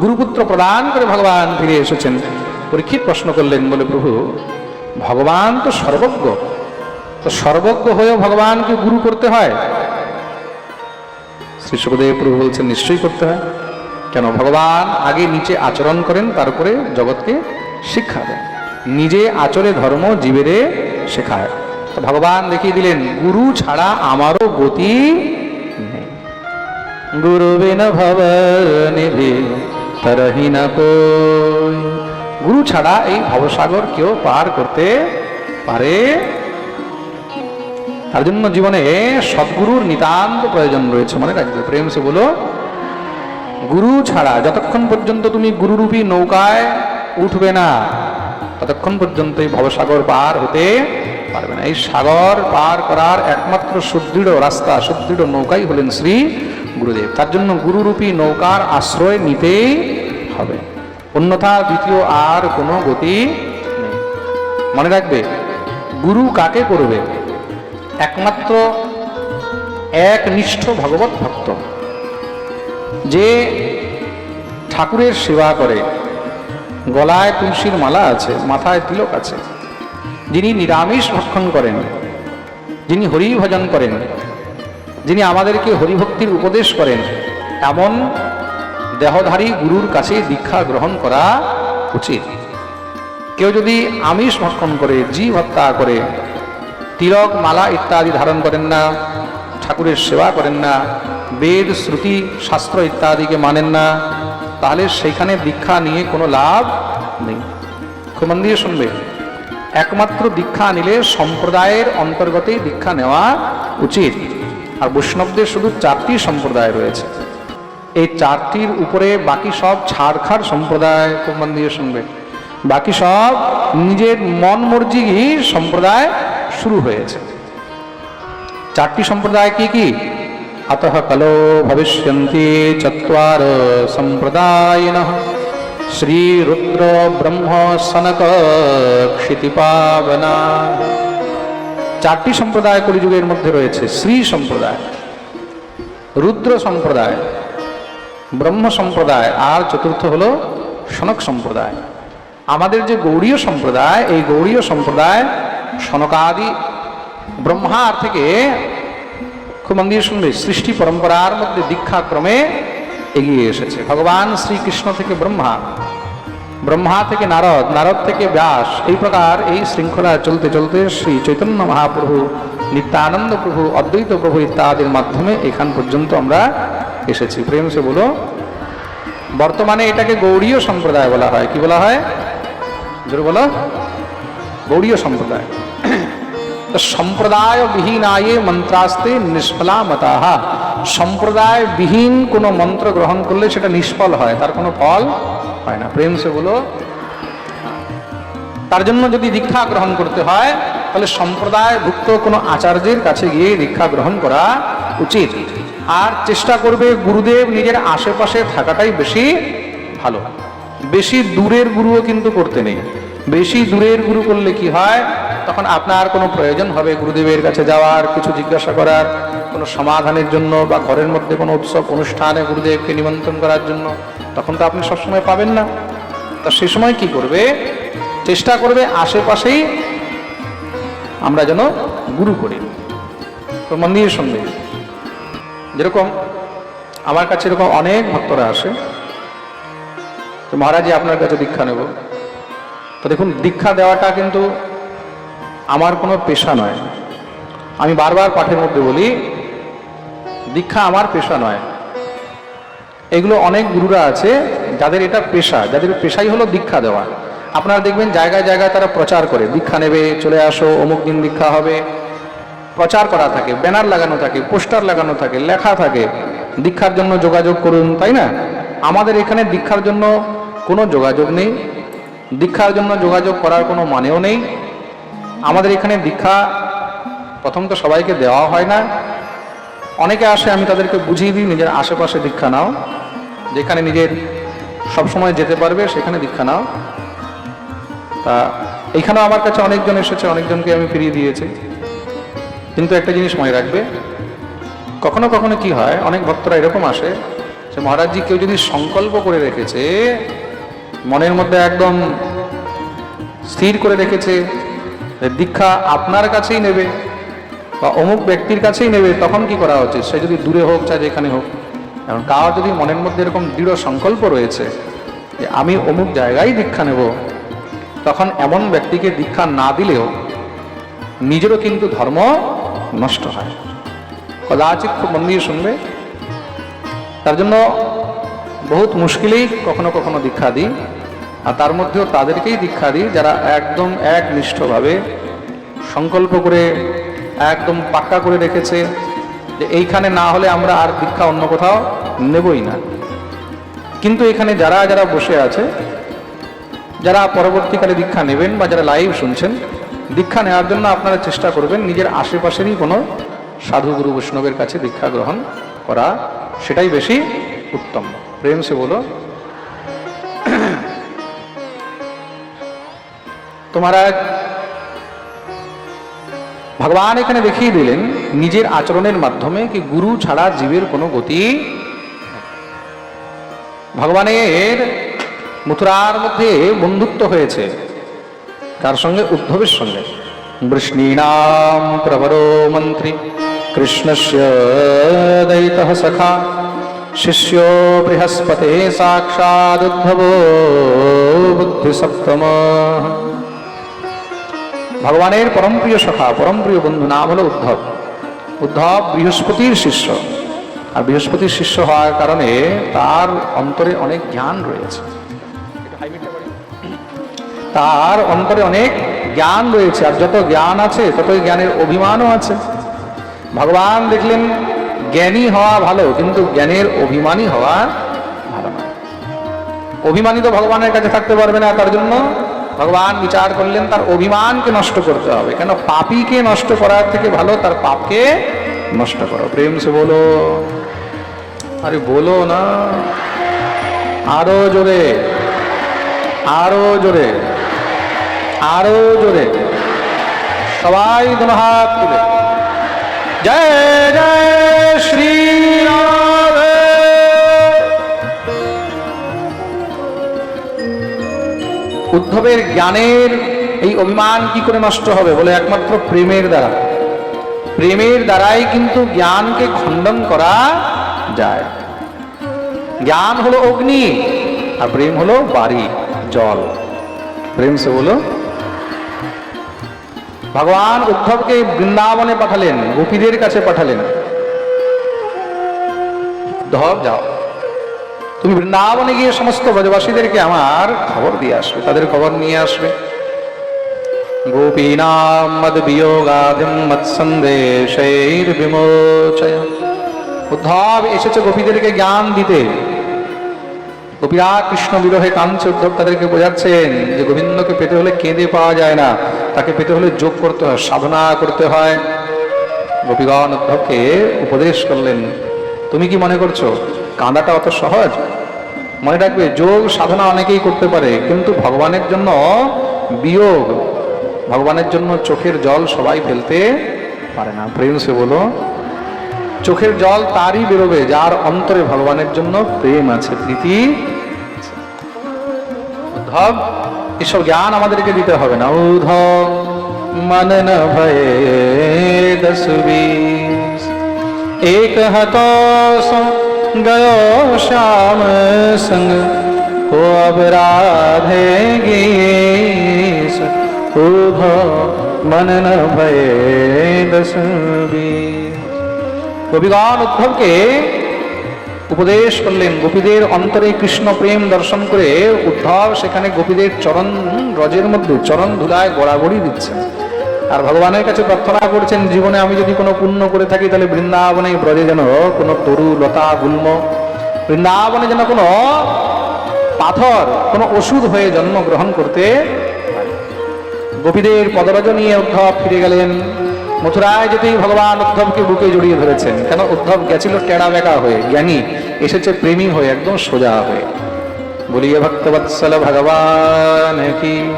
গুরুপুত্র প্রদান করে ভগবান ফিরে এসেছেন। পরীক্ষিত প্রশ্ন করলেন, বলে, প্রভু, ভগবান তো সর্বজ্ঞ। তো সর্বজ্ঞ হয়েও ভগবানকে গুরু করতে হয়? শ্রী সুখদেব প্রভু বলছেন, নিশ্চয়ই করতে হয়। কেন? ভগবান আগে নিচে আচরণ করেন তারপরে জগৎকে শিক্ষা দেন। নিজে আচরে ধর্ম জীবেরে শেখায়। তো ভগবান দেখিয়ে দিলেন, গুরু ছাড়া আমারও গতি নেই। গুরু বিন ভব নিধি কই? গুরু ছাড়া এই ভবসাগর কেউ পার করতে পারে? তার জন্য জীবনে সদ্গুরুর নিতান্ত প্রয়োজন রয়েছে মনে রাখবে। প্রেম সে বলো, গুরু ছাড়া যতক্ষণ পর্যন্ত তুমি গুরুরূপী নৌকায় উঠবে না, ততক্ষণ পর্যন্ত এই ভবসাগর পার হতে পারবে না। এই সাগর পার করার একমাত্র সুদৃঢ় রাস্তা, সুদৃঢ় নৌকাই হলেন শ্রী গুরুদেব। তার জন্য গুরুরূপী নৌকার আশ্রয় নিতেই হবে। অন্যথা দ্বিতীয় আর কোনো গতি নেই। মনে রাখবে, গুরু কাকে করবে? একমাত্র একনিষ্ঠ ভগবত ভক্ত। যে ঠাকুরের সেবা করে, গলায় তুলসীর মালা আছে, মাথায় তিলক আছে। যিনি নিরামিষ ভক্ষণ করেন, যিনি হরি ভজন করেন, যিনি আমাদেরকে হরিভক্তির উপদেশ করেন, এমন দেহধারী গুরুর কাছে দীক্ষা গ্রহণ করা উচিত। কেউ যদি আমিষ ভক্ষণ করে, জীব হত্যা করে, তিলক, মালা ইত্যাদি ধারণ করেন না, ঠাকুরের সেবা করেন না, বেদ, শ্রুতি, শাস্ত্র ইত্যাদিকে মানেন না, তাহলে সেইখানে দীক্ষা নিয়ে কোনো লাভ নেই। খুব মন দিয়ে শুনবে। একমাত্র দীক্ষা নিলে সম্প্রদায়ের অন্তর্গতেই দীক্ষা নেওয়া উচিত। আর বৈষ্ণবদের শুধু চারটি সম্প্রদায় রয়েছে। এই চারটির উপরে বাকি সব ছাড়খাড় সম্প্রদায় কোরবান দিয়ে শুনবে। বাকি সব নিজের মন মর্জি সম্প্রদায় শুরু হয়েছে। চারটি সম্প্রদায় কি কি? অত কলো ভবিষ্যন্তি চত্বার সম্প্রদায়ন শ্রীরুদ্র ব্রহ্ম সনক ক্ষিতিপাবনা। চারটি সম্প্রদায় কলিযুগের মধ্যে রয়েছে। শ্রী সম্প্রদায়, রুদ্র সম্প্রদায় ব্রহ্ম সম্প্রদায়, আর চতুর্থ হলো সনক সম্প্রদায়। আমাদের যে গৌড়ীয় সম্প্রদায়, এই গৌড়ীয় সম্প্রদায় সনকাদি ব্রহ্মার থেকে, খুব মন দিয়ে শুনবে, সৃষ্টি পরম্পরার মধ্যে দীক্ষাক্রমে এগিয়ে এসেছে। ভগবান শ্রীকৃষ্ণ থেকে ব্রহ্মা ব্রহ্মা থেকে নারদ নারদ থেকে ব্যাস, এই প্রকার এই শৃঙ্খলা চলতে চলতে শ্রী চৈতন্য মহাপ্রভু, নিত্যানন্দ প্রভু, অদ্বৈত প্রভু ইত্যাদির মাধ্যমে এখান পর্যন্ত আমরা এসেছি। প্রেম সে বলো, বর্তমানে এটাকে গৌড়ীয় সম্প্রদায় বলা হয়। কি বলা হয়? জোরে বলো। গৌড়ীয় সম্প্রদায়। তো সম্প্রদায় বিহীনায়ে মন্ত্রাস্তে নিষ্ফলা মতাহা সম্প্রদায় বিহীন কোনো মন্ত্র গ্রহণ করলে সেটা নিষ্ফল হয়, তার কোনো ফল হয় না। প্রেম সে বলো, তার জন্য যদি দীক্ষা গ্রহণ করতে হয়, তাহলে সম্প্রদায়ভুক্ত কোনো আচার্যের কাছে গিয়ে দীক্ষা গ্রহণ করা উচিত। আর চেষ্টা করবে গুরুদেব নিজের আশেপাশে থাকাটাই বেশি ভালো। বেশি দূরের গুরুও কিন্তু করতে নেই। বেশি দূরের গুরু করলে কি হয়? তখন আপনার কোনো প্রয়োজন হবে গুরুদেবের কাছে যাওয়ার, কিছু জিজ্ঞাসা করার, কোনো সমাধানের জন্য বা ঘরের মধ্যে কোনো উৎসব অনুষ্ঠানে গুরুদেবকে নিমন্ত্রণ করার জন্য। তখন তো আপনি সবসময় পাবেন না। তা সে সময় কি করবে? চেষ্টা করবে আশেপাশেই আমরা যেন গুরু করি। তো মন দিয়ে যেরকম আমার কাছে এরকম অনেক ভক্তরা আসে, তো মহারাজি আপনার কাছে দীক্ষা নেব। তো দেখুন, দীক্ষা দেওয়াটা কিন্তু আমার কোনো পেশা নয়। আমি বারবার পাঠের মধ্যে বলি, দীক্ষা আমার পেশা নয়। এগুলো অনেক গুরুরা আছে, যাদের এটা পেশা, যাদের পেশাই হলো দীক্ষা দেওয়া। আপনারা দেখবেন, জায়গায় জায়গায় তারা প্রচার করে, দীক্ষা নেবে, চলে আসো, অমুক দিন দীক্ষা হবে। প্রচার করা থাকে, ব্যানার লাগানো থাকে, পোস্টার লাগানো থাকে, লেখা থাকে। দীক্ষার জন্য যোগাযোগ করুন, তাই না? আমাদের এখানে দীক্ষার জন্য কোনো যোগাযোগ নেই। দীক্ষার জন্য যোগাযোগ করার কোনো মানেও নেই। আমাদের এখানে দীক্ষা প্রথম তো সবাইকে দেওয়া হয় না। অনেকে আসে, আমি তাদেরকে বুঝিয়ে দিই, নিজের আশেপাশে দীক্ষা নাও। যেখানে নিজের সবসময় যেতে পারবে, সেখানে দীক্ষা নাও। তা, এখানেও আমার কাছে অনেকজন এসেছে, অনেকজনকে আমি ফিরিয়ে দিয়েছি। কিন্তু একটা জিনিস মনে রাখবে, কখনো কখনো কি হয়, অনেক ভক্তরা এরকম আসে যে মহারাজজি কেউ যদি সংকল্প করে রেখেছে, মনের মধ্যে একদম স্থির করে রেখেছে দীক্ষা আপনার কাছেই নেবে বা অমুক ব্যক্তির কাছেই নেবে, তখন কি করা উচিত? সে যদি দূরে হোক, চাই যেখানে হোক। এখন কার যদি মনের মধ্যে এরকম দৃঢ় সংকল্প রয়েছে যে আমি অমুক জায়গায় দীক্ষা নেব, তখন এমন ব্যক্তিকে দীক্ষা না দিলেও নিজেরও কিন্তু ধর্ম নষ্ট হয়। কদাচিৎ খুব মন দিয়ে শুনবে। তার জন্য বহুত মুশকিলেই কখনো কখনো দীক্ষা দিই। আর তার মধ্যেও তাদেরকেই দীক্ষা দিই, যারা একদম একনিষ্ঠভাবে সংকল্প করে, একদম পাক্কা করে রেখেছে যে এইখানে না হলে আমরা আর দীক্ষা অন্য কোথাও নেবই না। কিন্তু এখানে যারা যারা বসে আছে, যারা পরবর্তীকালে দীক্ষা নেবেন বা যারা লাইভ শুনছেন দীক্ষা নেওয়ার জন্য আপনারা চেষ্টা করবেন নিজের আশেপাশেরই কোনো সাধু গুরু বৈষ্ণবের কাছে দীক্ষা গ্রহণ করা। সেটাই বেশি উত্তম। প্রেম সে বলো। তোমারা ভগবান এখানে দেখিয়ে দিলেন নিজের আচরণের মাধ্যমে কি গুরু ছাড়া জীবের কোনো গতি ভগবানের মথুরার মধ্যে বন্ধুত্ব হয়েছে। কার সঙ্গে? উদ্ধবের সঙ্গে। বৃষ্ণীনাম প্রবরো মন্ত্রী, কৃষ্ণস্য সখা, শিষ্য বৃহস্পতে সাক্ষাৎ উদ্ধব বুদ্ধি সপ্তম ভগবানের পরমপ্রিয় সখা পরমপ্রিয় বন্ধু নাম হলো উদ্ধব। উদ্ধব বৃহস্পতির শিষ্য। আর বৃহস্পতির শিষ্য হওয়ার কারণে তার অন্তরে অনেক জ্ঞান রয়েছে। তার অন্তরে অনেক জ্ঞান রয়েছে, আর যত জ্ঞান আছে, ততই জ্ঞানের অভিমানও আছে। ভগবান দেখলেন, জ্ঞানী হওয়া ভালো, কিন্তু জ্ঞানের অভিমানী হওয়া ভালো না। অভিমানী তো ভগবানের কাছে থাকতে পারবে না তার জন্য। ভগবান বিচার করলেন, তার অভিমানকে নষ্ট করতে হবে। কেন? পাপীকে নষ্ট করার থেকে ভালো, তার পাপকে নষ্ট করো। প্রেম সে বলো, আরে বলো না। আরও জোরে আরও জোরে। আরও জোরে। সবাই হাত তুলে। জয় জয় শ্রী উদ্ধবের জ্ঞানের এই অভিমান কি করে নষ্ট হবে বলে একমাত্র প্রেমের দ্বারা? প্রেমের দ্বারাই কিন্তু জ্ঞানকে খণ্ডন করা যায়। জ্ঞান হলো অগ্নি, আর প্রেম হলো বাড়ি, জল। প্রেম সে বলো ভগবান উদ্ধবকে বৃন্দাবনে পাঠালেন, গোপীদের কাছে পাঠালেন। উদ্ধব, যাও। তুমি বৃন্দাবনে গিয়ে সমস্ত ব্রজবাসীদেরকে আমার খবর দিয়ে আসবে, তাদের খবর নিয়ে আসবে। গোপীনাম মৎসন্দেশৈর বিমোচয়। উদ্ধব এসেছে গোপীদেরকে জ্ঞান দিতে। গোপীরা কৃষ্ণ বিরহে কাঁদছে উদ্ধব তাদেরকে বোঝাচ্ছেন যে গোবিন্দকে পেতে হলে কেঁদে পাওয়া যায় না। তাকে পেতে হলে যোগ করতে হয়, সাধনা করতে হয়। গোপীগণ উদ্ধবকে উপদেশ করলেন, তুমি কি মনে করছ, কাঁদাটা অত সহজ? মনে রাখবে, যোগ, সাধনা অনেকেই করতে পারে, কিন্তু ভগবানের জন্য বিয়োগ, ভগবানের জন্য চোখের জল সবাই ফেলতে পারে না। প্রেম সে বলো, চোখের জল তারই বেরোবে, যার অন্তরে ভগবানের জন্য প্রেম আছে। প্রীতি। উদ্ধব এসব জ্ঞান আমাদেরকে দিতে হবে না উদ্ধব মন ন ভয়ে দসবি এক হতো গયો শ্যাম সঙ্গ ও অব রাধে গীস উদ্ধব মন ন ভয়ে দসবি কবিগণ উদ্ধবকে উপদেশ করলেন, গোপীদের অন্তরে কৃষ্ণ প্রেম দর্শন করে উদ্ধব সেখানে গোপীদের চরণ রজের মধ্যে, চরণ ধুলায় গড়াগড়ি দিচ্ছেন। আর ভগবানের কাছে প্রার্থনা করছেন, জীবনে আমি যদি কোনো পুণ্য করে থাকি, তাহলে বৃন্দাবনে ব্রজে যেন কোনো তরু লতা গুল্ম, বৃন্দাবনে যেন কোনো পাথর, কোনো ওষুধ হয়ে জন্মগ্রহণ করতে গোপীদের পদরজ নিয়ে উদ্ধব ফিরে গেলেন। মথুরায় যেতেই ভগবান উদ্ধবকে বুকে জড়িয়ে ধরেছেন। কেন? উদ্ধব গেছিল টেড়া বেকা হয়ে, জ্ঞানী। এসেছে প্রেমী হয়ে, একদম সোজা হয়ে। বলিয়ে ভক্তবৎসল ভগবান কি?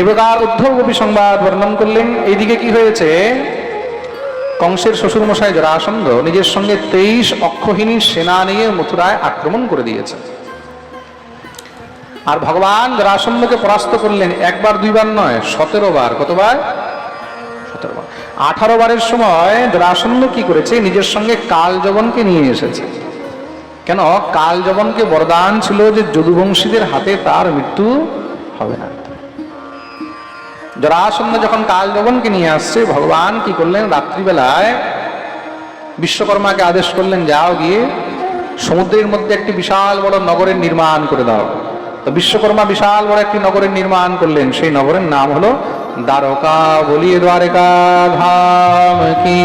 এ প্রকার উদ্ধব গোপী সংবাদ বর্ণন করলেন, এইদিকে কি হয়েছে? কংসের শ্বশুরমশাই জরাসন্ধ নিজের সঙ্গে তেইশ অক্ষহীনী সেনা নিয়ে মথুরায় আক্রমণ করে দিয়েছে আর ভগবান জরাসন্ধকে পরাস্ত করলেন একবার, দুইবার নয়, সতেরো বার। কতবার? সতেরো বার। আঠারো বারের সময় জরাসন্ধ কি করেছে? নিজের সঙ্গে কাল জবনকে নিয়ে এসেছে। কেন? কাল জবনকে বরদান ছিল যে যদুবংশীদের হাতে তার মৃত্যু হবে না। জরাসন্ধ যখন কাল জবনকে নিয়ে আসছে, ভগবান কি করলেন? রাত্রিবেলায় বিশ্বকর্মাকে আদেশ করলেন, যাও গিয়ে সমুদ্রের মধ্যে একটি বিশাল বড় নগরের নির্মাণ করে দাও। তো বিশ্বকর্মা বিশাল বড় একটি নগরের নির্মাণ করলেন। সেই নগরের নাম হলো দ্বারকা বলিয়ে দ্বারকা ধাম কি।